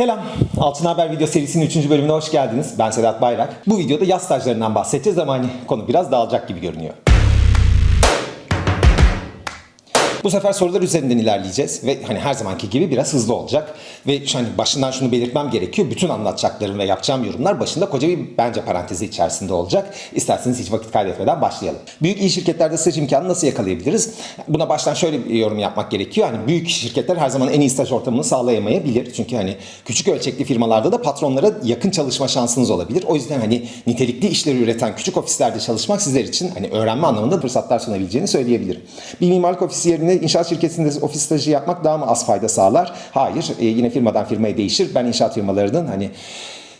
Selam. Altın Haber video serisinin 3. bölümüne hoş geldiniz. Ben Sedat Bayrak. Bu videoda yaz stajlarından bahsedeceğiz ama hani konu biraz dağılacak gibi görünüyor. Bu sefer sorular üzerinden ilerleyeceğiz ve hani her zamanki gibi biraz hızlı olacak. Ve hani başından şunu belirtmem gerekiyor. Bütün anlatacaklarım ve yapacağım yorumlar başında koca bir bence parantezi içerisinde olacak. İsterseniz hiç vakit kaybetmeden başlayalım. Büyük iyi şirketlerde staj imkanı nasıl yakalayabiliriz? Buna baştan şöyle bir yorum yapmak gerekiyor. Hani büyük şirketler her zaman en iyi staj ortamını sağlayamayabilir. Çünkü hani küçük ölçekli firmalarda da patronlara yakın çalışma şansınız olabilir. O yüzden hani nitelikli işleri üreten küçük ofislerde çalışmak sizler için hani öğrenme anlamında fırsatlar sunabileceğini söyleyebilirim. Bir mimarlık ofisi yerine inşaat şirketinde ofis stajı yapmak daha mı az fayda sağlar? Hayır. E, yine firmadan firmaya değişir. Ben inşaat firmalarının hani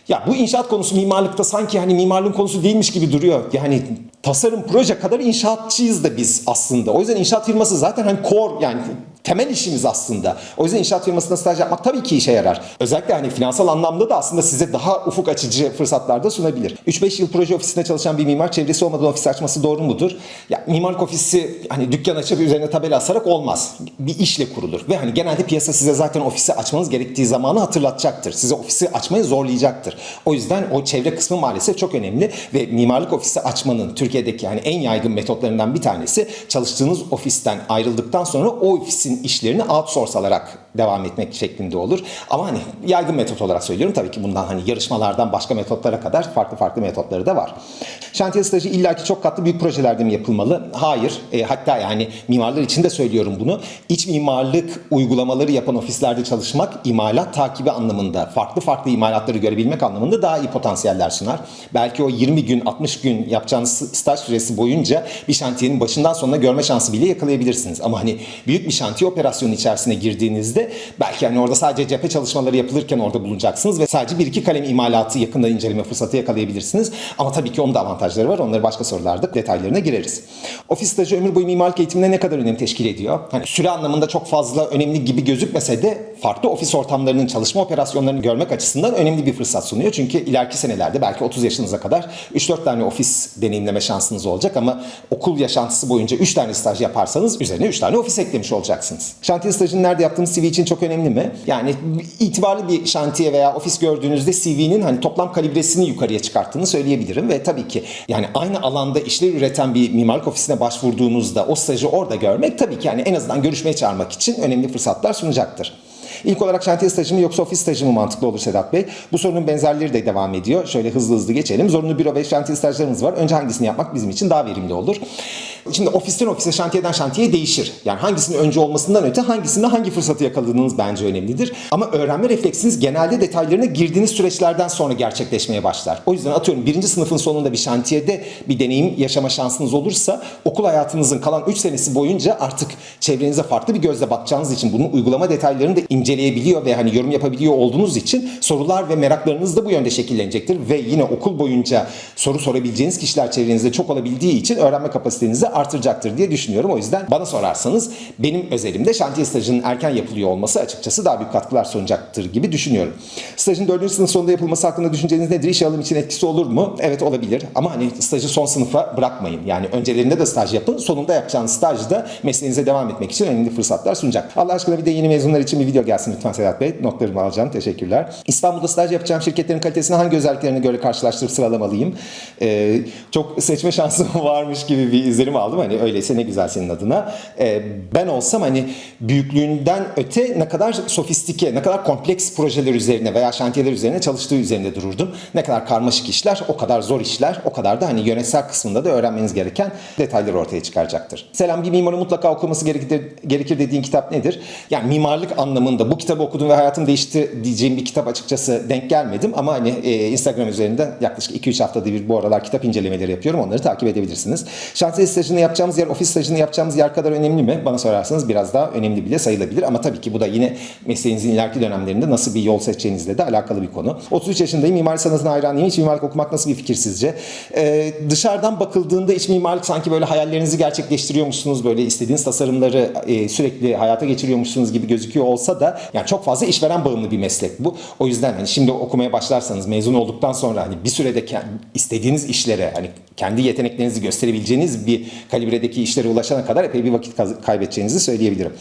ya bu inşaat konusu mimarlıkta sanki hani mimarlığın konusu değilmiş gibi duruyor. Yani tasarım proje kadar inşaatçıyız da biz aslında. O yüzden inşaat firması zaten hani core yani temel işimiz aslında. O yüzden inşaat firmasında staj yapmak tabii ki işe yarar. Özellikle hani finansal anlamda da aslında size daha ufuk açıcı fırsatlar da sunabilir. 3-5 yıl proje ofisinde çalışan bir mimar çevresi olmadan ofis açması doğru mudur? Ya mimarlık ofisi hani dükkan açıp üzerine tabela asarak olmaz. Bir işle kurulur ve hani genelde piyasa size zaten ofisi açmanız gerektiği zamanı hatırlatacaktır. Size ofisi açmayı zorlayacaktır. O yüzden o çevre kısmı maalesef çok önemli ve mimarlık ofisi açmanın Türkiye'deki yani en yaygın metotlarından bir tanesi çalıştığınız ofisten ayrıldıktan sonra o ofisin işlerini outsource alarak devam etmek şeklinde olur. Ama hani yaygın metot olarak söylüyorum. Tabii ki bundan hani yarışmalardan başka metotlara kadar farklı farklı metotları da var. Şantiye stajı illaki çok katlı büyük projelerde mi yapılmalı? Hayır. E, hatta yani mimarlar için de söylüyorum bunu. İç mimarlık uygulamaları yapan ofislerde çalışmak imalat takibi anlamında, farklı farklı imalatları görebilmek anlamında daha iyi potansiyeller sunar. Belki o 20 gün, 60 gün yapacağınız staj süresi boyunca bir şantiyenin başından sonuna görme şansı bile yakalayabilirsiniz. Ama hani büyük bir şantiye operasyonu içerisine girdiğinizde belki hani orada sadece cephe çalışmaları yapılırken orada bulunacaksınız ve sadece bir iki kalem imalatı yakında inceleme fırsatı yakalayabilirsiniz. Ama tabii ki onun da avantajları var. Onları başka sorularda detaylarına gireriz. Ofis stajı ömür boyu mimarlık eğitiminde ne kadar önem teşkil ediyor? Hani süre anlamında çok fazla önemli gibi gözükmese de farklı ofis ortamlarının çalışma operasyonlarını görmek açısından önemli bir fırsat sunuyor. Çünkü ileriki senelerde belki 30 yaşınıza kadar 3-4 tane ofis deneyimleme şansınız olacak ama okul yaşantısı boyunca 3 tane staj yaparsanız üzerine 3 tane ofis eklemiş olacaksınız. Şantiye stajını nerede yaptığınız CV için çok önemli mi? Yani itibarlı bir şantiye veya ofis gördüğünüzde CV'nin hani toplam kalibresini yukarıya çıkarttığını söyleyebilirim ve tabii ki yani aynı alanda işler üreten bir mimarlık ofisine başvurduğunuzda o stajı orada görmek tabii ki yani en azından görüşmeye çağırmak için önemli fırsatlar sunacaktır. İlk olarak şantiye stajı mı yoksa ofis stajı mı mantıklı olur Sedat Bey? Bu sorunun benzerleri de devam ediyor. Şöyle hızlı hızlı geçelim. Zorunlu büro ve şantiye stajlarımız var. Önce hangisini yapmak bizim için daha verimli olur? Şimdi ofisten ofise, şantiyeden şantiyeye değişir. Yani hangisinin önce olmasından öte hangisinde hangi fırsatı yakaladığınız bence önemlidir. Ama öğrenme refleksiniz genelde detaylarına girdiğiniz süreçlerden sonra gerçekleşmeye başlar. O yüzden atıyorum birinci sınıfın sonunda bir şantiyede bir deneyim yaşama şansınız olursa okul hayatınızın kalan 3 senesi boyunca artık çevrenize farklı bir gözle bakacağınız için bunun uygulama detaylarını da inceleyebiliyor ve hani yorum yapabiliyor olduğunuz için sorular ve meraklarınız da bu yönde şekillenecektir ve yine okul boyunca soru sorabileceğiniz kişiler çevrenizde çok olabildiği için öğrenme kapasitenizi artıracaktır diye düşünüyorum. O yüzden bana sorarsanız benim özelimde şantiye stajının erken yapılıyor olması açıkçası daha büyük katkılar sunacaktır gibi düşünüyorum. Stajın 4. sınıf sonunda yapılması hakkında düşünceniz nedir? İşe alım için etkisi olur mu? Evet olabilir ama hani stajı son sınıfa bırakmayın. Yani öncelerinde de staj yapın. Sonunda yapacağınız stajda mesleğinize devam etmek için önemli fırsatlar sunacak. Allah aşkına bir de yeni mezunlar için bir video gelsin lütfen Sedat Bey. Notlarımı alacağım. Teşekkürler. İstanbul'da staj yapacağım şirketlerin kalitesini hangi özelliklerine göre karşılaştırıp sıralamalıyım? Ee, çok seçme şansım varmış gibi bir izlenim aldım. Hani öyleyse ne güzel senin adına. Ee, ben olsam hani büyüklüğünden öte ne kadar sofistike, ne kadar kompleks projeler üzerine veya şantiyeler üzerine çalıştığı üzerinde dururdum. Ne kadar karmaşık işler, o kadar zor işler, o kadar da hani yönetsel kısmında da öğrenmeniz gereken detayları ortaya çıkaracaktır. Selam bir mimarın mutlaka okuması gerekir, gerekir dediğin kitap nedir? Yani mimarlık anlamında bu kitabı okudum ve hayatım değişti diyeceğim bir kitap açıkçası denk gelmedim ama hani e, Instagram üzerinde yaklaşık 2-3 haftada bir bu aralar kitap incelemeleri yapıyorum. Onları takip edebilirsiniz. Şantiye stajını yapacağımız yer, ofis stajını yapacağımız yer kadar önemli mi? Bana sorarsanız biraz daha önemli bile sayılabilir ama tabii ki bu da yine mesleğinizin ileriki dönemlerinde nasıl bir yol seçeceğinizle de alakalı bir konu. 33 yaşındayım. Mimari sanatına hayranıyım. İç mimarlık okumak nasıl bir fikir sizce? Ee, dışarıdan bakıldığında iç mimarlık sanki böyle hayallerinizi gerçekleştiriyormuşsunuz. Böyle istediğiniz tasarımları e, sürekli hayata geçiriyormuşsunuz gibi gözüküyor olsa da yani çok fazla işveren bağımlı bir meslek bu. O yüzden hani şimdi okumaya başlarsanız mezun olduktan sonra hani bir sürede istediğiniz işlere hani kendi yeteneklerinizi gösterebileceğiniz bir kalibredeki işlere ulaşana kadar epey bir vakit kaybedeceğinizi söyleyebilirim.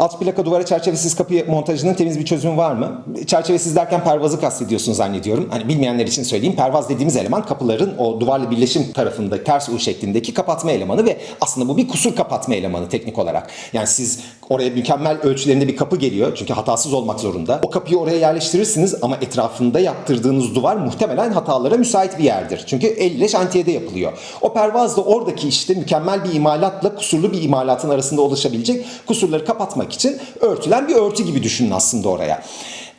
Alt plaka duvara çerçevesiz kapı montajının temiz bir çözümü var mı? Çerçevesiz derken pervazı kastediyorsun zannediyorum. Hani bilmeyenler için söyleyeyim. Pervaz dediğimiz eleman kapıların o duvarla birleşim tarafında ters U şeklindeki kapatma elemanı ve aslında bu bir kusur kapatma elemanı teknik olarak. Yani siz oraya mükemmel ölçülerinde bir kapı geliyor. Çünkü hatasız olmak zorunda. O kapıyı oraya yerleştirirsiniz ama etrafında yaptırdığınız duvar muhtemelen hatalara müsait bir yerdir. Çünkü elle şantiyede yapılıyor. O pervaz da oradaki işte mükemmel bir imalatla kusurlu bir imalatın arasında oluşabilecek kusurları kapatmak için örtülen bir örtü gibi düşünün aslında oraya.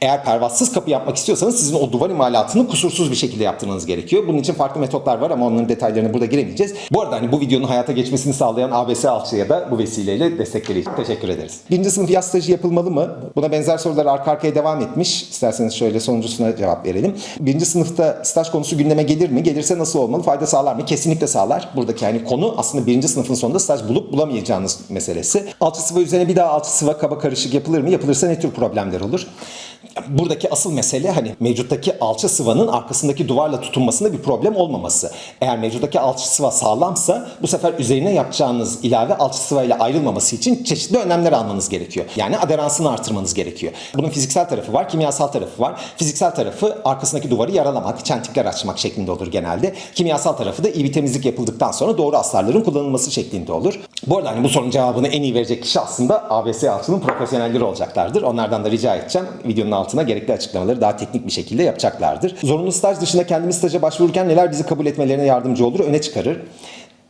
Eğer pervazsız kapı yapmak istiyorsanız sizin o duvar imalatını kusursuz bir şekilde yaptırmanız gerekiyor. Bunun için farklı metotlar var ama onların detaylarına burada giremeyeceğiz. Bu arada hani bu videonun hayata geçmesini sağlayan ABS Alçı'ya da bu vesileyle destekleri için teşekkür ederiz. Birinci sınıf yaz stajı yapılmalı mı? Buna benzer sorular arka arkaya devam etmiş. İsterseniz şöyle sonuncusuna cevap verelim. Birinci sınıfta staj konusu gündeme gelir mi? Gelirse nasıl olmalı? Fayda sağlar mı? Kesinlikle sağlar. Buradaki hani konu aslında birinci sınıfın sonunda staj bulup bulamayacağınız meselesi. Alçı sıva üzerine bir daha alçı sıva kaba karışık yapılır mı? Yapılırsa ne tür problemler olur? Buradaki asıl mesele hani mevcuttaki alçı sıvanın arkasındaki duvarla tutunmasında bir problem olmaması. Eğer mevcuttaki alçı sıva sağlamsa bu sefer üzerine yapacağınız ilave alçı sıva ile ayrılmaması için çeşitli önlemler almanız gerekiyor. Yani aderansını artırmanız gerekiyor. Bunun fiziksel tarafı var, kimyasal tarafı var. Fiziksel tarafı arkasındaki duvarı yaralamak, çentikler açmak şeklinde olur genelde. Kimyasal tarafı da iyi bir temizlik yapıldıktan sonra doğru astarların kullanılması şeklinde olur. Bu arada hani bu sorunun cevabını en iyi verecek kişi aslında ABS altının profesyonelleri olacaklardır. Onlardan da rica edeceğim. Videonun altına gerekli açıklamaları daha teknik bir şekilde yapacaklardır. Zorunlu staj dışında kendimiz staja başvururken neler bizi kabul etmelerine yardımcı olur, öne çıkarır.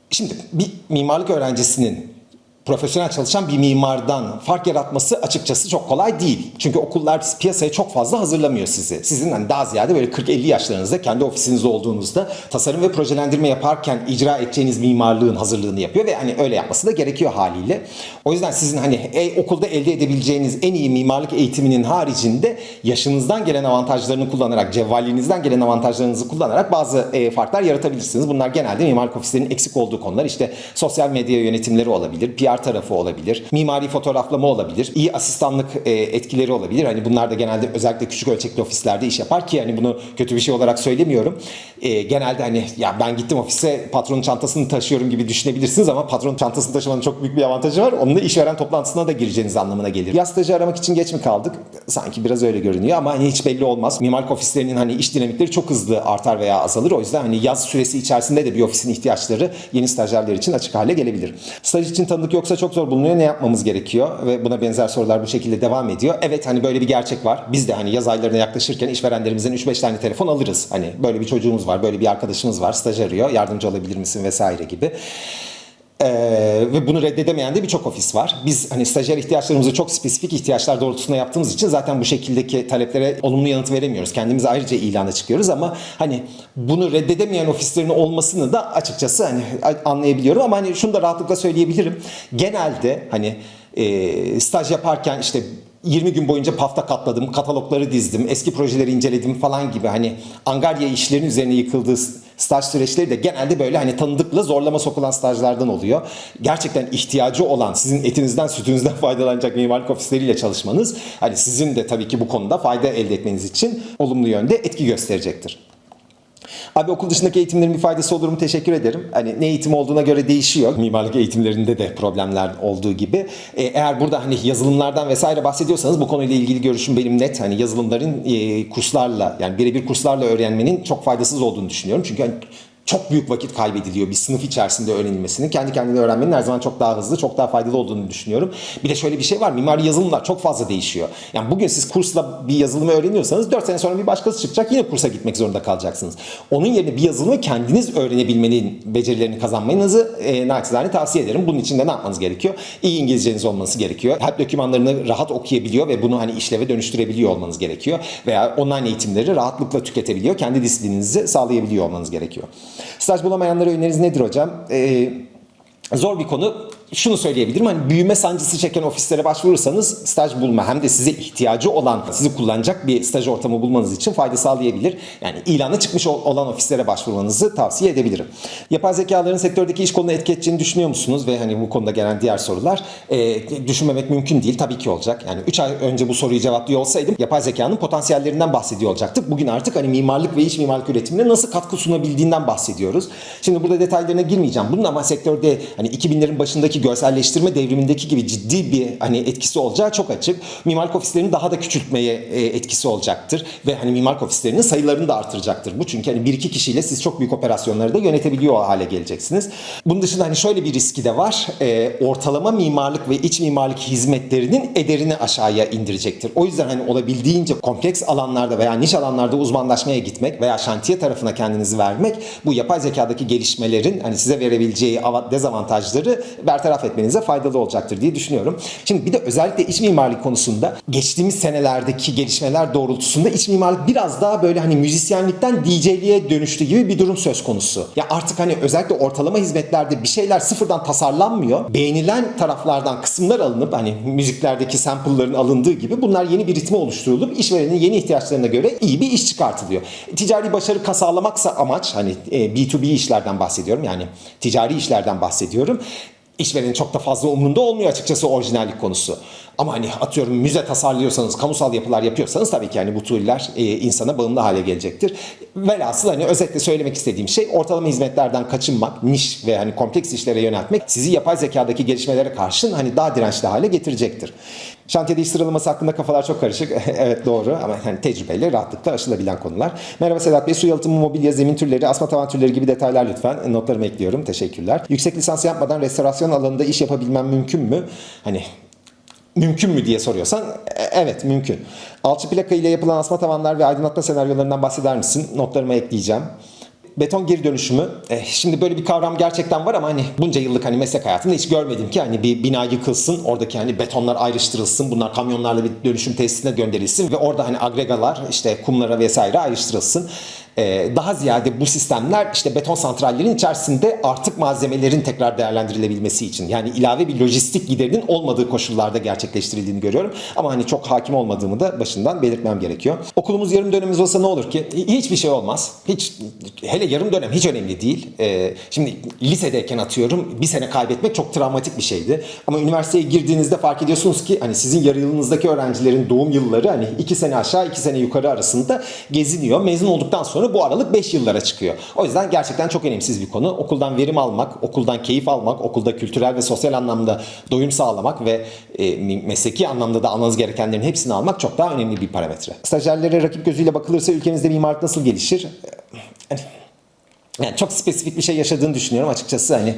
Şimdi bir mimarlık öğrencisinin profesyonel çalışan bir mimardan fark yaratması açıkçası çok kolay değil. Çünkü okullar piyasaya çok fazla hazırlamıyor sizi. Sizin hani daha ziyade böyle 40-50 yaşlarınızda kendi ofisinizde olduğunuzda tasarım ve projelendirme yaparken icra edeceğiniz mimarlığın hazırlığını yapıyor ve hani öyle yapması da gerekiyor haliyle. O yüzden sizin hani e, okulda elde edebileceğiniz en iyi mimarlık eğitiminin haricinde yaşınızdan gelen avantajlarını kullanarak, cevvalliğinizden gelen avantajlarınızı kullanarak bazı e, farklar yaratabilirsiniz. Bunlar genelde mimarlık ofislerinin eksik olduğu konular. İşte sosyal medya yönetimleri olabilir, PR tarafı olabilir, mimari fotoğraflama olabilir, iyi asistanlık e, etkileri olabilir. Hani bunlar da genelde özellikle küçük ölçekli ofislerde iş yapar ki hani bunu kötü bir şey olarak söylemiyorum. E, genelde hani ya ben gittim ofise patronun çantasını taşıyorum gibi düşünebilirsiniz ama patronun çantasını taşımanın çok büyük bir avantajı var. Onunla işveren toplantısına da gireceğiniz anlamına gelir. Yaz stajı aramak için geç mi kaldık? Sanki biraz öyle görünüyor ama hani hiç belli olmaz. Mimarlık ofislerinin hani iş dinamikleri çok hızlı artar veya azalır. O yüzden hani yaz süresi içerisinde de bir ofisin ihtiyaçları yeni stajyerler için açık hale gelebilir. Staj için tanıdık yoksa çok zor bulunuyor. Ne yapmamız gerekiyor? Ve buna benzer sorular bu şekilde devam ediyor. Evet hani böyle bir gerçek var. Biz de hani yaz aylarına yaklaşırken işverenlerimizden 3-5 tane telefon alırız. Hani böyle bir çocuğumuz var, böyle bir arkadaşımız var, staj arıyor, yardımcı olabilir misin vesaire gibi. Ee, ve bunu reddedemeyen de birçok ofis var. Biz hani stajyer ihtiyaçlarımızı çok spesifik ihtiyaçlar doğrultusunda yaptığımız için zaten bu şekildeki taleplere olumlu yanıt veremiyoruz. Kendimiz ayrıca ilana çıkıyoruz ama hani bunu reddedemeyen ofislerin olmasını da açıkçası hani anlayabiliyorum ama hani şunu da rahatlıkla söyleyebilirim. Genelde hani e, staj yaparken işte 20 gün boyunca pafta katladım, katalogları dizdim, eski projeleri inceledim falan gibi hani angarya işlerin üzerine yıkıldığı staj süreçleri de genelde böyle hani tanıdıkla zorlama sokulan stajlardan oluyor. Gerçekten ihtiyacı olan sizin etinizden sütünüzden faydalanacak mimarlık ofisleriyle çalışmanız hani sizin de tabii ki bu konuda fayda elde etmeniz için olumlu yönde etki gösterecektir. Abi okul dışındaki eğitimlerin bir faydası olur mu? Teşekkür ederim. Hani ne eğitim olduğuna göre değişiyor. Mimarlık eğitimlerinde de problemler olduğu gibi. Ee, eğer burada hani yazılımlardan vesaire bahsediyorsanız bu konuyla ilgili görüşüm benim net. Hani yazılımların e, kurslarla yani birebir kurslarla öğrenmenin çok faydasız olduğunu düşünüyorum. Çünkü hani çok büyük vakit kaybediliyor bir sınıf içerisinde öğrenilmesinin. Kendi kendine öğrenmenin her zaman çok daha hızlı, çok daha faydalı olduğunu düşünüyorum. Bir de şöyle bir şey var. Mimari yazılımlar çok fazla değişiyor. Yani bugün siz kursla bir yazılımı öğreniyorsanız 4 sene sonra bir başkası çıkacak yine kursa gitmek zorunda kalacaksınız. Onun yerine bir yazılımı kendiniz öğrenebilmenin becerilerini kazanmanızı e, naçizane tavsiye ederim. Bunun için de ne yapmanız gerekiyor? İyi İngilizceniz olması gerekiyor. Help dokümanlarını rahat okuyabiliyor ve bunu hani işleve dönüştürebiliyor olmanız gerekiyor. Veya online eğitimleri rahatlıkla tüketebiliyor. Kendi disiplininizi sağlayabiliyor olmanız gerekiyor. Staj bulamayanlara öneriniz nedir hocam? Ee, zor bir konu. Şunu söyleyebilirim. Hani büyüme sancısı çeken ofislere başvurursanız staj bulma hem de size ihtiyacı olan, sizi kullanacak bir staj ortamı bulmanız için fayda sağlayabilir. Yani ilana çıkmış ol- olan ofislere başvurmanızı tavsiye edebilirim. Yapay zekaların sektördeki iş koluna etki edeceğini düşünüyor musunuz? Ve hani bu konuda gelen diğer sorular. Ee, düşünmemek mümkün değil. Tabii ki olacak. Yani 3 ay önce bu soruyu cevaplıyor olsaydım yapay zekanın potansiyellerinden bahsediyor olacaktık. Bugün artık hani mimarlık ve iç mimarlık üretimine nasıl katkı sunabildiğinden bahsediyoruz. Şimdi burada detaylarına girmeyeceğim. Bunun ama sektörde hani 2000'lerin başındaki görselleştirme devrimindeki gibi ciddi bir hani etkisi olacağı çok açık. Mimarlık ofislerinin daha da küçültmeye e, etkisi olacaktır ve hani mimarlık ofislerinin sayılarını da artıracaktır. Bu çünkü hani bir iki kişiyle siz çok büyük operasyonları da yönetebiliyor hale geleceksiniz. Bunun dışında hani şöyle bir riski de var. E, ortalama mimarlık ve iç mimarlık hizmetlerinin ederini aşağıya indirecektir. O yüzden hani olabildiğince kompleks alanlarda veya niş alanlarda uzmanlaşmaya gitmek veya şantiye tarafına kendinizi vermek bu yapay zekadaki gelişmelerin hani size verebileceği ava- dezavantajları bertaraf etmenize faydalı olacaktır diye düşünüyorum. Şimdi bir de özellikle iç mimarlık konusunda geçtiğimiz senelerdeki gelişmeler doğrultusunda iç mimarlık biraz daha böyle hani müzisyenlikten DJ'liğe dönüştü gibi bir durum söz konusu. Ya artık hani özellikle ortalama hizmetlerde bir şeyler sıfırdan tasarlanmıyor. Beğenilen taraflardan kısımlar alınıp hani müziklerdeki sample'ların alındığı gibi bunlar yeni bir ritme oluşturulup işverenin yeni ihtiyaçlarına göre iyi bir iş çıkartılıyor. Ticari başarı kasalamaksa amaç hani e, B2B işlerden bahsediyorum yani ticari işlerden bahsediyorum. İşverenin çok da fazla umrunda olmuyor açıkçası orijinallik konusu. Ama hani atıyorum müze tasarlıyorsanız, kamusal yapılar yapıyorsanız tabii ki hani bu tool'ler e, insana bağımlı hale gelecektir. Velhasıl hani özetle söylemek istediğim şey ortalama hizmetlerden kaçınmak, niş ve hani kompleks işlere yöneltmek sizi yapay zekadaki gelişmelere karşın hani daha dirençli hale getirecektir. Şantiyede iş sıralaması hakkında kafalar çok karışık. evet doğru ama hani tecrübeyle rahatlıkla aşılabilen konular. Merhaba Sedat Bey. Su yalıtımı, mobilya, zemin türleri, asma tavan türleri gibi detaylar lütfen. Notlarımı ekliyorum. Teşekkürler. Yüksek lisans yapmadan restorasyon alanında iş yapabilmem mümkün mü? Hani mümkün mü diye soruyorsan e, evet mümkün. Alçı plaka ile yapılan asma tavanlar ve aydınlatma senaryolarından bahseder misin? Notlarıma ekleyeceğim. Beton geri dönüşümü. Eh, şimdi böyle bir kavram gerçekten var ama hani bunca yıllık hani meslek hayatımda hiç görmedim ki hani bir bina yıkılsın, oradaki hani betonlar ayrıştırılsın, bunlar kamyonlarla bir dönüşüm tesisine gönderilsin ve orada hani agregalar işte kumlara vesaire ayrıştırılsın. Eh, daha ziyade bu sistemler işte beton santrallerin içerisinde artık malzemelerin tekrar değerlendirilebilmesi için yani ilave bir lojistik giderinin olmadığı koşullarda gerçekleştirildiğini görüyorum. Ama hani çok hakim olmadığımı da başından belirtmem gerekiyor. Okulumuz yarım dönemimiz olsa ne olur ki? Hiçbir şey olmaz. Hiç hele yarım dönem hiç önemli değil. Ee, şimdi lisedeyken atıyorum bir sene kaybetmek çok travmatik bir şeydi. Ama üniversiteye girdiğinizde fark ediyorsunuz ki hani sizin yarı yılınızdaki öğrencilerin doğum yılları hani iki sene aşağı iki sene yukarı arasında geziniyor. Mezun olduktan sonra bu aralık 5 yıllara çıkıyor. O yüzden gerçekten çok önemsiz bir konu. Okuldan verim almak, okuldan keyif almak, okulda kültürel ve sosyal anlamda doyum sağlamak ve e, mesleki anlamda da almanız gerekenlerin hepsini almak çok daha önemli bir parametre. Stajyerlere rakip gözüyle bakılırsa ülkemizde mimarlık nasıl gelişir? Hani yani çok spesifik bir şey yaşadığını düşünüyorum açıkçası hani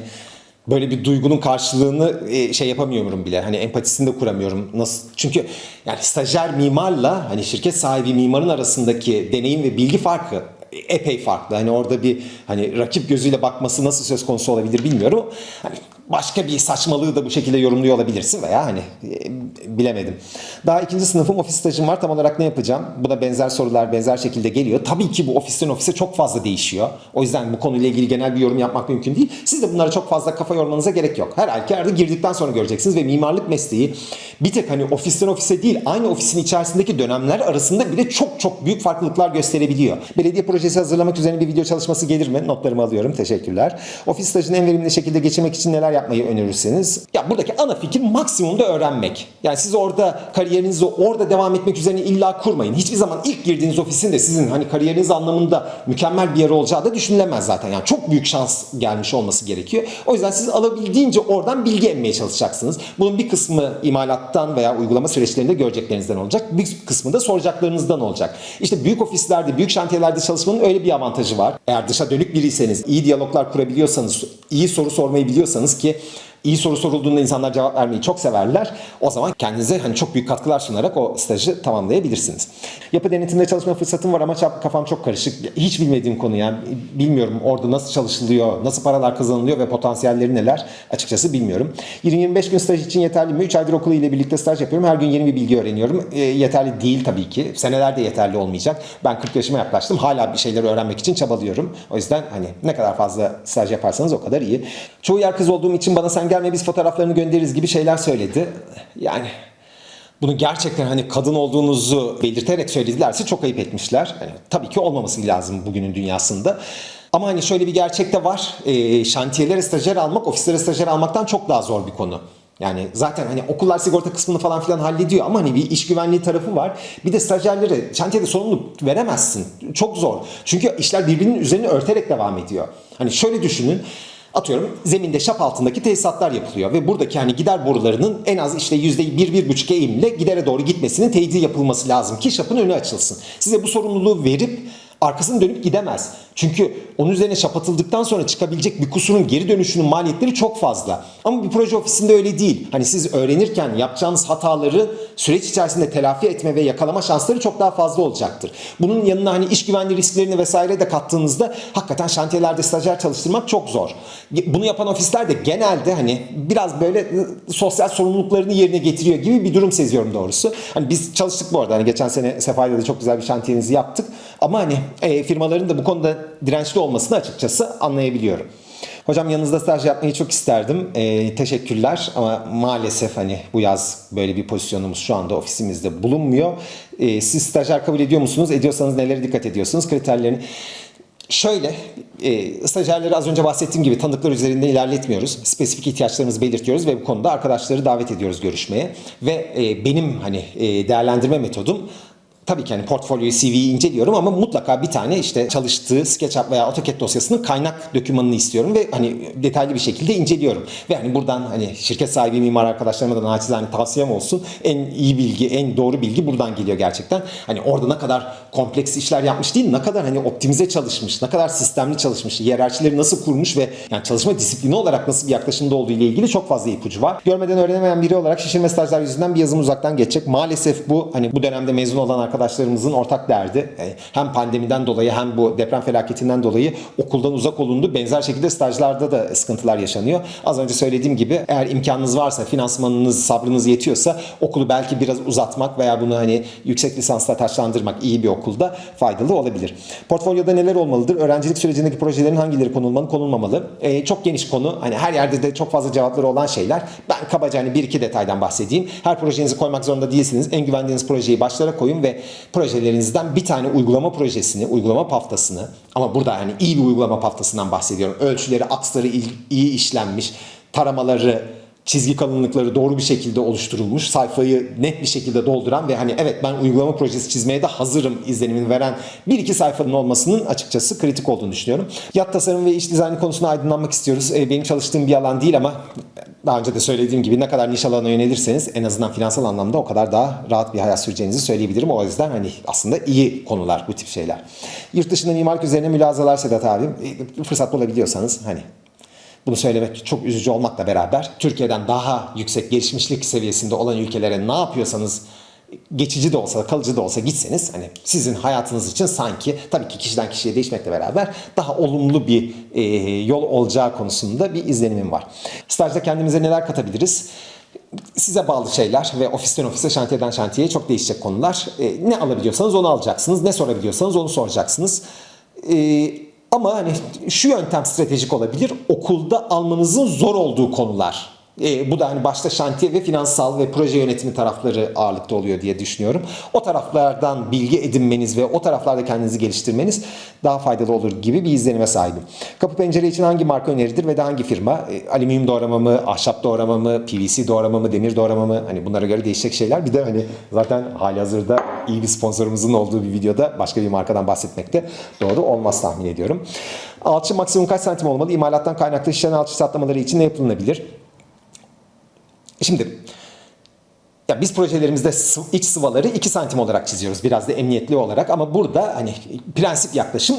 böyle bir duygunun karşılığını e, şey yapamıyorum bile. Hani empatisini de kuramıyorum. Nasıl? Çünkü yani stajyer mimarla hani şirket sahibi mimarın arasındaki deneyim ve bilgi farkı epey farklı. Hani orada bir hani rakip gözüyle bakması nasıl söz konusu olabilir bilmiyorum. Hani başka bir saçmalığı da bu şekilde yorumluyor olabilirsin veya hani e, bilemedim. Daha ikinci sınıfım ofis stajım var. Tam olarak ne yapacağım? Buna benzer sorular benzer şekilde geliyor. Tabii ki bu ofisten ofise çok fazla değişiyor. O yüzden bu konuyla ilgili genel bir yorum yapmak mümkün değil. Siz de bunlara çok fazla kafa yormanıza gerek yok. Her halükarda girdikten sonra göreceksiniz ve mimarlık mesleği bir tek hani ofisten ofise değil aynı ofisin içerisindeki dönemler arasında bile çok çok büyük farklılıklar gösterebiliyor. Belediye projesi hazırlamak üzerine bir video çalışması gelir mi? Notlarımı alıyorum. Teşekkürler. Ofis stajını en verimli şekilde geçirmek için neler yapmayı önerirsiniz? Ya buradaki ana fikir maksimumda öğrenmek. Yani siz orada kariyerinizi orada devam etmek üzerine illa kurmayın. Hiçbir zaman ilk girdiğiniz ofisin de sizin hani kariyeriniz anlamında mükemmel bir yer olacağı da düşünülemez zaten. Yani çok büyük şans gelmiş olması gerekiyor. O yüzden siz alabildiğince oradan bilgi emmeye çalışacaksınız. Bunun bir kısmı imalattan veya uygulama süreçlerinde göreceklerinizden olacak. Bir kısmı da soracaklarınızdan olacak. İşte büyük ofislerde, büyük şantiyelerde çalışmanın öyle bir avantajı var. Eğer dışa dönük biriyseniz, iyi diyaloglar kurabiliyorsanız, iyi soru sormayı biliyorsanız ki iyi soru sorulduğunda insanlar cevap vermeyi çok severler. O zaman kendinize hani çok büyük katkılar sunarak o stajı tamamlayabilirsiniz. Yapı denetiminde çalışma fırsatım var ama kafam çok karışık. Hiç bilmediğim konu yani. Bilmiyorum orada nasıl çalışılıyor, nasıl paralar kazanılıyor ve potansiyelleri neler açıkçası bilmiyorum. 20-25 gün staj için yeterli mi? 3 aydır okulu ile birlikte staj yapıyorum. Her gün yeni bir bilgi öğreniyorum. E, yeterli değil tabii ki. Senelerde yeterli olmayacak. Ben 40 yaşıma yaklaştım. Hala bir şeyleri öğrenmek için çabalıyorum. O yüzden hani ne kadar fazla staj yaparsanız o kadar iyi. Çoğu yer kız olduğum için bana sen gelme biz fotoğraflarını göndeririz gibi şeyler söyledi. Yani bunu gerçekten hani kadın olduğunuzu belirterek söyledilerse çok ayıp etmişler. Yani tabii ki olmaması lazım bugünün dünyasında. Ama hani şöyle bir gerçek de var. E, şantiyelere stajyer almak, ofislere stajyer almaktan çok daha zor bir konu. Yani zaten hani okullar sigorta kısmını falan filan hallediyor ama hani bir iş güvenliği tarafı var. Bir de stajyerlere şantiyede sorumluluk veremezsin. Çok zor. Çünkü işler birbirinin üzerine örterek devam ediyor. Hani şöyle düşünün. Atıyorum zeminde şap altındaki tesisatlar yapılıyor ve buradaki hani gider borularının en az işte %1-1,5 eğimle gidere doğru gitmesinin teyidi yapılması lazım ki şapın önü açılsın. Size bu sorumluluğu verip arkasını dönüp gidemez. Çünkü onun üzerine şapatıldıktan sonra çıkabilecek bir kusurun geri dönüşünün maliyetleri çok fazla. Ama bir proje ofisinde öyle değil. Hani siz öğrenirken yapacağınız hataları süreç içerisinde telafi etme ve yakalama şansları çok daha fazla olacaktır. Bunun yanına hani iş güvenliği risklerini vesaire de kattığınızda hakikaten şantiyelerde stajyer çalıştırmak çok zor. Bunu yapan ofisler de genelde hani biraz böyle sosyal sorumluluklarını yerine getiriyor gibi bir durum seziyorum doğrusu. Hani biz çalıştık bu arada. Hani geçen sene Sefa'yla da çok güzel bir şantiyenizi yaptık. Ama hani e, firmaların da bu konuda dirençli olmasını açıkçası anlayabiliyorum. Hocam yanınızda staj yapmayı çok isterdim. E, teşekkürler ama maalesef hani bu yaz böyle bir pozisyonumuz şu anda ofisimizde bulunmuyor. E, siz stajyer kabul ediyor musunuz? Ediyorsanız nelere dikkat ediyorsunuz? Kriterlerini Şöyle, e, stajyerleri az önce bahsettiğim gibi tanıdıklar üzerinden ilerletmiyoruz. Spesifik ihtiyaçlarımızı belirtiyoruz ve bu konuda arkadaşları davet ediyoruz görüşmeye. Ve e, benim hani e, değerlendirme metodum Tabii ki hani portfolyoyu, CV'yi inceliyorum ama mutlaka bir tane işte çalıştığı SketchUp veya AutoCAD dosyasının kaynak dokümanını istiyorum ve hani detaylı bir şekilde inceliyorum. Ve hani buradan hani şirket sahibi mimar arkadaşlarıma da naçizane tavsiyem olsun. En iyi bilgi, en doğru bilgi buradan geliyor gerçekten. Hani orada ne kadar kompleks işler yapmış değil, ne kadar hani optimize çalışmış, ne kadar sistemli çalışmış, hiyerarşileri nasıl kurmuş ve yani çalışma disiplini olarak nasıl bir yaklaşımda olduğu ile ilgili çok fazla ipucu var. Görmeden öğrenemeyen biri olarak şişirme stajlar yüzünden bir yazım uzaktan geçecek. Maalesef bu hani bu dönemde mezun olan arkadaşlarımızın ortak derdi. E, Hem pandemiden dolayı hem bu deprem felaketinden dolayı okuldan uzak olundu. Benzer şekilde stajlarda da sıkıntılar yaşanıyor. Az önce söylediğim gibi eğer imkanınız varsa, finansmanınız, sabrınız yetiyorsa okulu belki biraz uzatmak veya bunu hani yüksek lisansla taşlandırmak iyi bir okulda faydalı olabilir. Portfolyoda neler olmalıdır? Öğrencilik sürecindeki projelerin hangileri konulmalı, konulmamalı? E, çok geniş konu. Hani her yerde de çok fazla cevapları olan şeyler. Ben kabaca hani bir iki detaydan bahsedeyim. Her projenizi koymak zorunda değilsiniz. En güvendiğiniz projeyi başlara koyun ve projelerinizden bir tane uygulama projesini, uygulama paftasını ama burada hani iyi bir uygulama paftasından bahsediyorum. Ölçüleri, aksları iyi işlenmiş, taramaları, çizgi kalınlıkları doğru bir şekilde oluşturulmuş, sayfayı net bir şekilde dolduran ve hani evet ben uygulama projesi çizmeye de hazırım izlenimini veren bir iki sayfanın olmasının açıkçası kritik olduğunu düşünüyorum. Yat tasarım ve iş dizaynı konusunda aydınlanmak istiyoruz. Ee, Benim çalıştığım bir alan değil ama daha önce de söylediğim gibi ne kadar niş alana yönelirseniz en azından finansal anlamda o kadar daha rahat bir hayat süreceğinizi söyleyebilirim. O yüzden hani aslında iyi konular bu tip şeyler. Yurt dışında mimarlık üzerine mülazalar Sedat abi. Ee, Fırsat bulabiliyorsanız hani bunu söylemek çok üzücü olmakla beraber Türkiye'den daha yüksek gelişmişlik seviyesinde olan ülkelere ne yapıyorsanız geçici de olsa kalıcı da olsa gitseniz hani sizin hayatınız için sanki tabii ki kişiden kişiye değişmekle beraber daha olumlu bir e, yol olacağı konusunda bir izlenimim var. Stajda kendimize neler katabiliriz? size bağlı şeyler ve ofisten ofise, şantiyeden şantiyeye çok değişecek konular. E, ne alabiliyorsanız onu alacaksınız. Ne sorabiliyorsanız onu soracaksınız. E, ama hani şu yöntem stratejik olabilir. Okulda almanızın zor olduğu konular. E, bu da hani başta şantiye ve finansal ve proje yönetimi tarafları ağırlıkta oluyor diye düşünüyorum. O taraflardan bilgi edinmeniz ve o taraflarda kendinizi geliştirmeniz daha faydalı olur gibi bir izlenime sahibim. Kapı pencere için hangi marka öneridir ve de hangi firma? E, alüminyum doğrama mı, ahşap doğrama mı, PVC doğrama mı, demir doğrama mı? Hani bunlara göre değişecek şeyler. Bir de hani zaten hali hazırda iyi bir sponsorumuzun olduğu bir videoda başka bir markadan bahsetmekte doğru olmaz tahmin ediyorum. Alçı maksimum kaç santim olmalı? İmalattan kaynaklı işlenen alçı satlamaları için ne yapılabilir? Şimdi ya biz projelerimizde iç sıvaları 2 santim olarak çiziyoruz biraz da emniyetli olarak ama burada hani prensip yaklaşım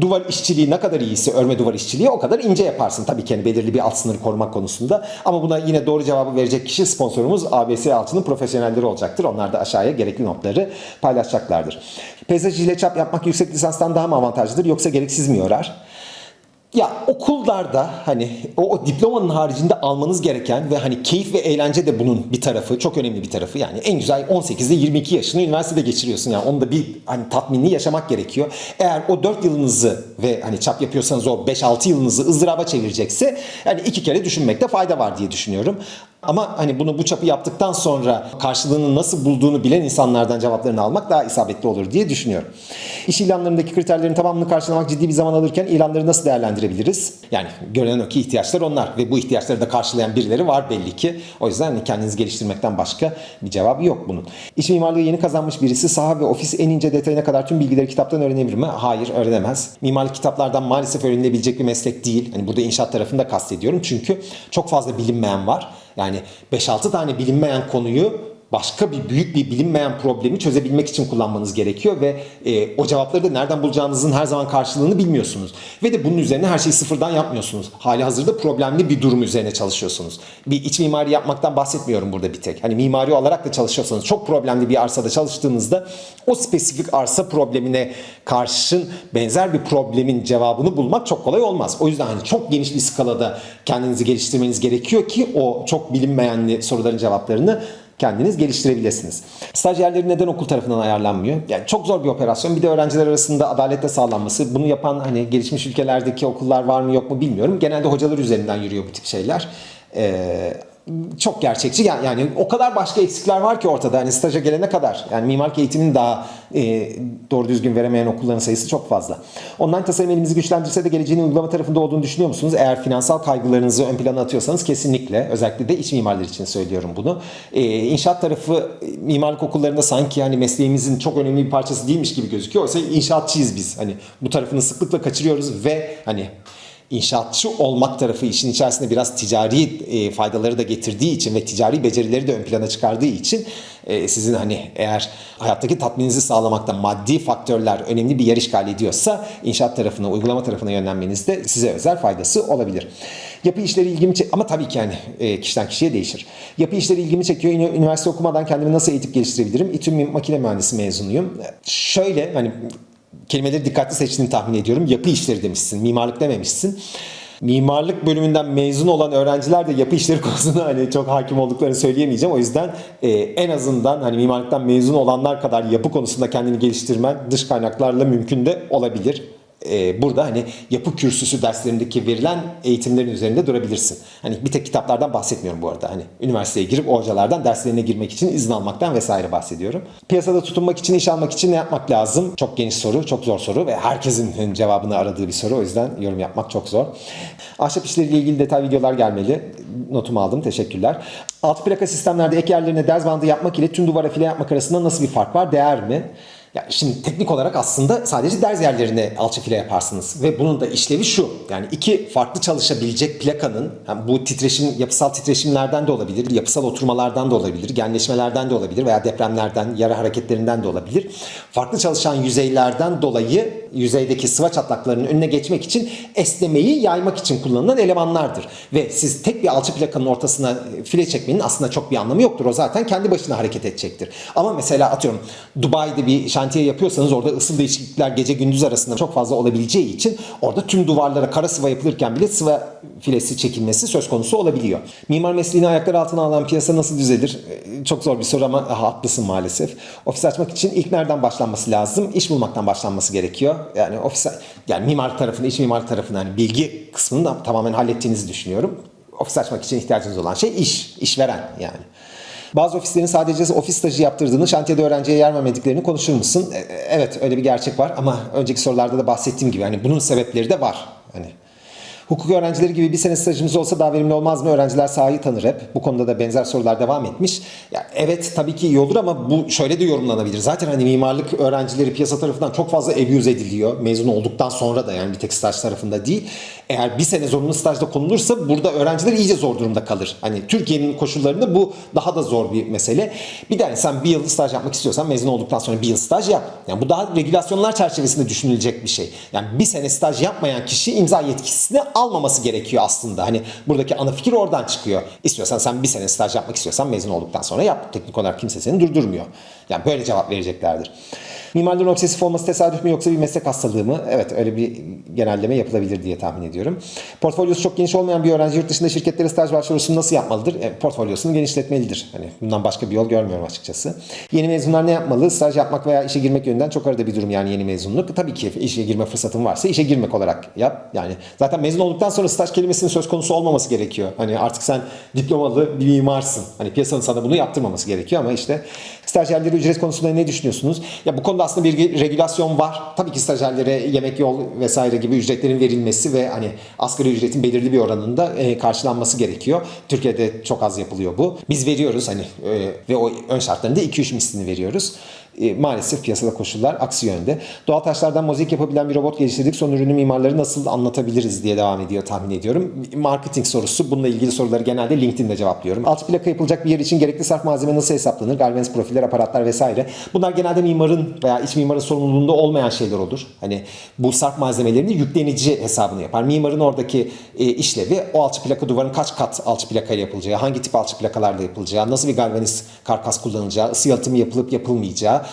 duvar işçiliği ne kadar iyiyse örme duvar işçiliği o kadar ince yaparsın tabii ki hani belirli bir alt sınır korumak konusunda ama buna yine doğru cevabı verecek kişi sponsorumuz ABS altının profesyonelleri olacaktır. Onlar da aşağıya gerekli notları paylaşacaklardır. Peyzaj ile çap yapmak yüksek lisanstan daha mı avantajlıdır yoksa gereksiz mi yorar? Ya okullarda hani o, o diplomanın haricinde almanız gereken ve hani keyif ve eğlence de bunun bir tarafı, çok önemli bir tarafı. Yani en güzel 18'de 22 yaşını üniversitede geçiriyorsun. Yani onu da bir hani tatminli yaşamak gerekiyor. Eğer o 4 yılınızı ve hani çap yapıyorsanız o 5-6 yılınızı ızdıraba çevirecekse yani iki kere düşünmekte fayda var diye düşünüyorum. Ama hani bunu bu çapı yaptıktan sonra karşılığını nasıl bulduğunu bilen insanlardan cevaplarını almak daha isabetli olur diye düşünüyorum. İş ilanlarındaki kriterlerin tamamını karşılamak ciddi bir zaman alırken ilanları nasıl değerlendirebiliriz? Yani görünen o ki ihtiyaçlar onlar ve bu ihtiyaçları da karşılayan birileri var belli ki. O yüzden hani kendinizi geliştirmekten başka bir cevabı yok bunun. İç mimarlığı yeni kazanmış birisi saha ve ofis en ince detayına kadar tüm bilgileri kitaptan öğrenebilir mi? Hayır öğrenemez. Mimarlık kitaplardan maalesef öğrenilebilecek bir meslek değil. Hani burada inşaat tarafını da kastediyorum. Çünkü çok fazla bilinmeyen var. Yani 5-6 tane bilinmeyen konuyu başka bir büyük bir bilinmeyen problemi çözebilmek için kullanmanız gerekiyor ve e, o cevapları da nereden bulacağınızın her zaman karşılığını bilmiyorsunuz. Ve de bunun üzerine her şeyi sıfırdan yapmıyorsunuz. Hali hazırda problemli bir durum üzerine çalışıyorsunuz. Bir iç mimari yapmaktan bahsetmiyorum burada bir tek. Hani mimari olarak da çalışıyorsanız çok problemli bir arsada çalıştığınızda o spesifik arsa problemine karşın benzer bir problemin cevabını bulmak çok kolay olmaz. O yüzden hani çok geniş bir skalada kendinizi geliştirmeniz gerekiyor ki o çok bilinmeyenli soruların cevaplarını kendiniz geliştirebilirsiniz. Stajyerleri neden okul tarafından ayarlanmıyor? Yani çok zor bir operasyon. Bir de öğrenciler arasında adaletle sağlanması. Bunu yapan hani gelişmiş ülkelerdeki okullar var mı yok mu bilmiyorum. Genelde hocalar üzerinden yürüyor bu tip şeyler. Ee, çok gerçekçi yani, o kadar başka eksikler var ki ortada hani staja gelene kadar yani mimarlık eğitimini daha e, doğru düzgün veremeyen okulların sayısı çok fazla. Online tasarım elimizi güçlendirse de geleceğin uygulama tarafında olduğunu düşünüyor musunuz? Eğer finansal kaygılarınızı ön plana atıyorsanız kesinlikle özellikle de iç mimarlar için söylüyorum bunu. E, inşaat tarafı mimarlık okullarında sanki yani mesleğimizin çok önemli bir parçası değilmiş gibi gözüküyor. Oysa inşaatçıyız biz. Hani bu tarafını sıklıkla kaçırıyoruz ve hani inşaatçı olmak tarafı işin içerisinde biraz ticari e, faydaları da getirdiği için ve ticari becerileri de ön plana çıkardığı için e, sizin hani eğer hayattaki tatmininizi sağlamakta maddi faktörler önemli bir yer işgal ediyorsa inşaat tarafına, uygulama tarafına yönlenmenizde size özel faydası olabilir. Yapı işleri ilgimi çek ama tabii ki yani e, kişiden kişiye değişir. Yapı işleri ilgimi çekiyor. Üniversite okumadan kendimi nasıl eğitip geliştirebilirim? İTÜ makine mühendisi mezunuyum. Şöyle hani kelimeleri dikkatli seçtiğini tahmin ediyorum. Yapı işleri demişsin, mimarlık dememişsin. Mimarlık bölümünden mezun olan öğrenciler de yapı işleri konusunda hani çok hakim olduklarını söyleyemeyeceğim. O yüzden e, en azından hani mimarlıktan mezun olanlar kadar yapı konusunda kendini geliştirmen dış kaynaklarla mümkün de olabilir. E, burada hani yapı kürsüsü derslerindeki verilen eğitimlerin üzerinde durabilirsin. Hani bir tek kitaplardan bahsetmiyorum bu arada. Hani üniversiteye girip o hocalardan derslerine girmek için izin almaktan vesaire bahsediyorum. Piyasada tutunmak için, iş almak için ne yapmak lazım? Çok geniş soru, çok zor soru ve herkesin cevabını aradığı bir soru. O yüzden yorum yapmak çok zor. Ahşap işleriyle ilgili detay videolar gelmeli. Notumu aldım. Teşekkürler. Alt plaka sistemlerde ek yerlerine derz bandı yapmak ile tüm duvara file yapmak arasında nasıl bir fark var? Değer mi? Ya şimdi teknik olarak aslında sadece derz yerlerine alçı file yaparsınız ve bunun da işlevi şu. Yani iki farklı çalışabilecek plakanın yani bu titreşim yapısal titreşimlerden de olabilir, yapısal oturmalardan da olabilir, genleşmelerden de olabilir veya depremlerden, yara hareketlerinden de olabilir. Farklı çalışan yüzeylerden dolayı yüzeydeki sıva çatlaklarının önüne geçmek için esnemeyi yaymak için kullanılan elemanlardır. Ve siz tek bir alçı plakanın ortasına file çekmenin aslında çok bir anlamı yoktur. O zaten kendi başına hareket edecektir. Ama mesela atıyorum Dubai'de bir şantiye yapıyorsanız orada ısı değişiklikler gece gündüz arasında çok fazla olabileceği için orada tüm duvarlara kara sıva yapılırken bile sıva filesi çekilmesi söz konusu olabiliyor. Mimar mesleğini ayaklar altına alan piyasa nasıl düzelir? Ee, Çok zor bir soru ama haklısın maalesef. Ofis açmak için ilk nereden başlanması lazım? İş bulmaktan başlanması gerekiyor. Yani ofis yani mimar tarafını, iç mimar tarafını hani bilgi kısmını da tamamen hallettiğinizi düşünüyorum. Ofis açmak için ihtiyacınız olan şey iş, işveren yani. Bazı ofislerin sadece ofis stajı yaptırdığını, şantiyede öğrenciye yer vermediklerini konuşur musun? E, Evet öyle bir gerçek var ama önceki sorularda da bahsettiğim gibi hani bunun sebepleri de var. Hani Hukuk öğrencileri gibi bir sene stajımız olsa daha verimli olmaz mı? Öğrenciler sahayı tanır hep. Bu konuda da benzer sorular devam etmiş. Ya evet tabii ki iyi olur ama bu şöyle de yorumlanabilir. Zaten hani mimarlık öğrencileri piyasa tarafından çok fazla abuse ediliyor. Mezun olduktan sonra da yani bir tek staj tarafında değil. Eğer bir sene zorunlu stajda konulursa burada öğrenciler iyice zor durumda kalır. Hani Türkiye'nin koşullarında bu daha da zor bir mesele. Bir de sen bir yıl staj yapmak istiyorsan mezun olduktan sonra bir yıl staj yap. Yani bu daha regülasyonlar çerçevesinde düşünülecek bir şey. Yani bir sene staj yapmayan kişi imza yetkisini almaması gerekiyor aslında. Hani buradaki ana fikir oradan çıkıyor. İstiyorsan sen bir sene staj yapmak istiyorsan mezun olduktan sonra yap. Teknik olarak kimse seni durdurmuyor. Yani böyle cevap vereceklerdir. Mimarların obsesif olması tesadüf mü yoksa bir meslek hastalığı mı? Evet öyle bir genelleme yapılabilir diye tahmin ediyorum. Portfolyosu çok geniş olmayan bir öğrenci yurt dışında şirketlere staj başvurusunu nasıl yapmalıdır? E, portfolyosunu genişletmelidir. Hani bundan başka bir yol görmüyorum açıkçası. Yeni mezunlar ne yapmalı? Staj yapmak veya işe girmek yönünden çok arada bir durum yani yeni mezunluk. Tabii ki işe girme fırsatın varsa işe girmek olarak yap. Yani zaten mezun olduktan sonra staj kelimesinin söz konusu olmaması gerekiyor. Hani artık sen diplomalı bir mimarsın. Hani piyasanın sana bunu yaptırmaması gerekiyor ama işte stajyerlere ücret konusunda ne düşünüyorsunuz? Ya bu konuda aslında bir regülasyon var. Tabii ki stajyerlere yemek yol vesaire gibi ücretlerin verilmesi ve hani asgari ücretin belirli bir oranında e, karşılanması gerekiyor. Türkiye'de çok az yapılıyor bu. Biz veriyoruz hani e, ve o ön şartlarında 2-3 mislini veriyoruz. E, maalesef piyasada koşullar aksi yönde. Doğal taşlardan mozaik yapabilen bir robot geliştirdik. Son ürünü mimarları nasıl anlatabiliriz diye devam ediyor tahmin ediyorum. Marketing sorusu. Bununla ilgili soruları genelde LinkedIn'de cevaplıyorum. Alt plaka yapılacak bir yer için gerekli sarf malzeme nasıl hesaplanır? Galvaniz profiller, aparatlar vesaire. Bunlar genelde mimarın veya iç mimarın sorumluluğunda olmayan şeyler olur. Hani bu sarf malzemelerini yüklenici hesabını yapar. Mimarın oradaki e, işlevi o alçı plaka duvarın kaç kat alçı plakayla yapılacağı, hangi tip alçı plakalarla yapılacağı, nasıl bir galvaniz karkas kullanacağı, ısı yalıtımı yapılıp yapılmayacağı,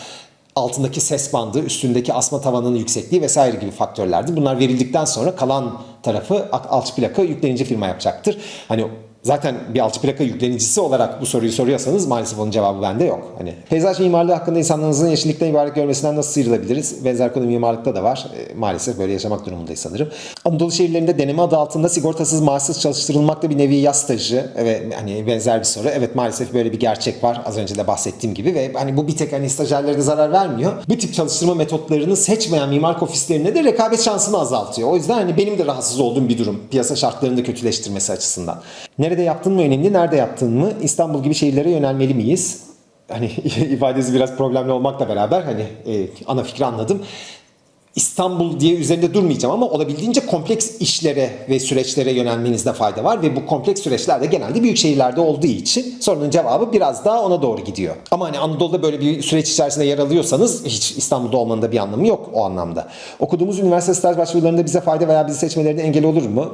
altındaki ses bandı, üstündeki asma tavanının yüksekliği vesaire gibi faktörlerdi. Bunlar verildikten sonra kalan tarafı alçı plaka yüklenici firma yapacaktır. Hani Zaten bir alçı plaka yüklenicisi olarak bu soruyu soruyorsanız maalesef onun cevabı bende yok. Hani peyzaj mimarlığı hakkında insanlarımızın yeşillikten ibaret görmesinden nasıl sıyrılabiliriz? Benzer konu mimarlıkta da var. E, maalesef böyle yaşamak durumundayız sanırım. Anadolu şehirlerinde deneme adı altında sigortasız maaşsız çalıştırılmak da bir nevi yaz stajı. Evet hani benzer bir soru. Evet maalesef böyle bir gerçek var. Az önce de bahsettiğim gibi ve hani bu bir tek hani stajyerlere de zarar vermiyor. Bu tip çalıştırma metotlarını seçmeyen mimar ofislerine de rekabet şansını azaltıyor. O yüzden hani benim de rahatsız olduğum bir durum. Piyasa şartlarını da kötüleştirmesi açısından. Nerede yaptın mı önemli, nerede yaptın mı? İstanbul gibi şehirlere yönelmeli miyiz? Hani ifadesi biraz problemli olmakla beraber hani e, ana fikri anladım. İstanbul diye üzerinde durmayacağım ama olabildiğince kompleks işlere ve süreçlere yönelmenizde fayda var ve bu kompleks süreçler de genelde büyük şehirlerde olduğu için sorunun cevabı biraz daha ona doğru gidiyor. Ama hani Anadolu'da böyle bir süreç içerisinde yer alıyorsanız hiç İstanbul'da olmanın da bir anlamı yok o anlamda. Okuduğumuz üniversite staj başvurularında bize fayda veya bizi seçmelerine engel olur mu?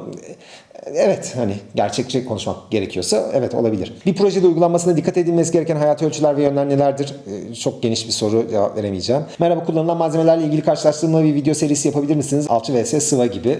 Evet hani gerçekçi konuşmak gerekiyorsa evet olabilir. Bir projede uygulanmasına dikkat edilmesi gereken hayati ölçüler ve yönler nelerdir? Ee, çok geniş bir soru cevap veremeyeceğim. Merhaba kullanılan malzemelerle ilgili karşılaştırma bir video serisi yapabilir misiniz? Alçı vs sıva gibi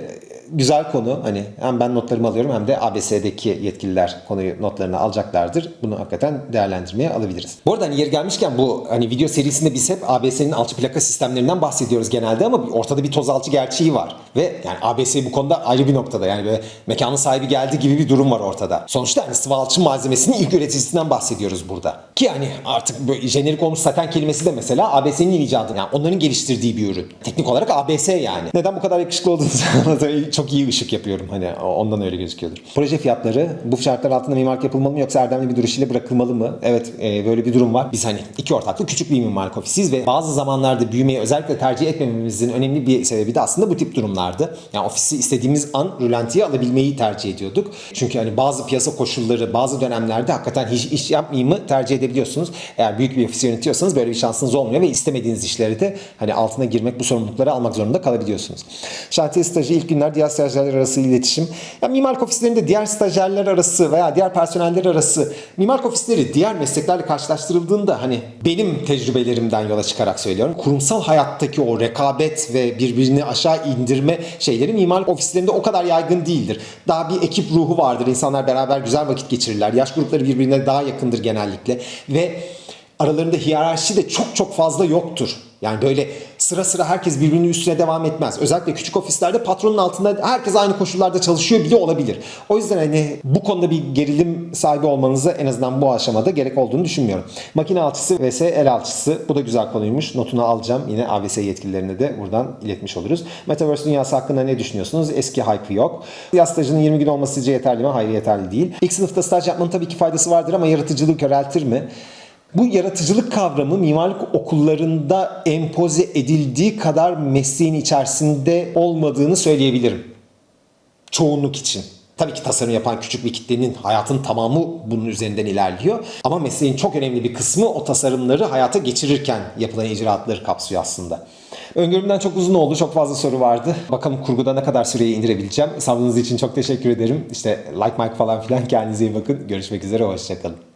güzel konu. Hani hem ben notlarımı alıyorum hem de ABS'deki yetkililer konuyu notlarını alacaklardır. Bunu hakikaten değerlendirmeye alabiliriz. Bu arada hani yeri gelmişken bu hani video serisinde biz hep ABS'nin alçı plaka sistemlerinden bahsediyoruz genelde ama ortada bir toz alçı gerçeği var. Ve yani ABS bu konuda ayrı bir noktada. Yani böyle mekanın sahibi geldi gibi bir durum var ortada. Sonuçta hani sıvı alçı malzemesinin ilk üreticisinden bahsediyoruz burada. Ki hani artık böyle jenerik olmuş saten kelimesi de mesela ABS'nin icadı. Yani onların geliştirdiği bir ürün. Teknik olarak ABS yani. Neden bu kadar yakışıklı olduğunuzu çok iyi ışık yapıyorum. Hani ondan öyle gözüküyordur. Proje fiyatları bu şartlar altında mimarlık yapılmalı mı yoksa erdemli bir duruş ile bırakılmalı mı? Evet e, böyle bir durum var. Biz hani iki ortaklı küçük bir mimarlık ofisiyiz ve bazı zamanlarda büyümeyi özellikle tercih etmememizin önemli bir sebebi de aslında bu tip durumlardı. Yani ofisi istediğimiz an rölantiye alabilmeyi tercih ediyorduk. Çünkü hani bazı piyasa koşulları bazı dönemlerde hakikaten hiç iş yapmayayım mı tercih edebiliyorsunuz. Eğer büyük bir ofis yönetiyorsanız böyle bir şansınız olmuyor ve istemediğiniz işleri de hani altına girmek bu sorumlulukları almak zorunda kalabiliyorsunuz. Şantiye stajı ilk günler diğer stajyerler arası iletişim. Ya mimarlık ofislerinde diğer stajyerler arası veya diğer personeller arası mimarlık ofisleri diğer mesleklerle karşılaştırıldığında hani benim tecrübelerimden yola çıkarak söylüyorum. Kurumsal hayattaki o rekabet ve birbirini aşağı indirme şeyleri mimarlık ofislerinde o kadar yaygın değildir. Daha bir ekip ruhu vardır. İnsanlar beraber güzel vakit geçirirler. Yaş grupları birbirine daha yakındır genellikle ve aralarında hiyerarşi de çok çok fazla yoktur. Yani böyle sıra sıra herkes birbirinin üstüne devam etmez. Özellikle küçük ofislerde patronun altında herkes aynı koşullarda çalışıyor bile olabilir. O yüzden hani bu konuda bir gerilim sahibi olmanızı en azından bu aşamada gerek olduğunu düşünmüyorum. Makine alçısı vs el alçısı. Bu da güzel konuymuş. Notunu alacağım. Yine ABS yetkililerine de buradan iletmiş oluruz. Metaverse dünyası hakkında ne düşünüyorsunuz? Eski hype yok. Yaz stajının 20 gün olması sizce yeterli mi? Hayır yeterli değil. İlk sınıfta staj yapmanın tabii ki faydası vardır ama yaratıcılığı köreltir mi? Bu yaratıcılık kavramı mimarlık okullarında empoze edildiği kadar mesleğin içerisinde olmadığını söyleyebilirim. Çoğunluk için. Tabii ki tasarım yapan küçük bir kitlenin hayatın tamamı bunun üzerinden ilerliyor. Ama mesleğin çok önemli bir kısmı o tasarımları hayata geçirirken yapılan icraatları kapsıyor aslında. Öngörümden çok uzun oldu. Çok fazla soru vardı. Bakalım kurguda ne kadar süreye indirebileceğim. Sabrınız için çok teşekkür ederim. İşte like, like falan filan kendinize iyi bakın. Görüşmek üzere. Hoşçakalın.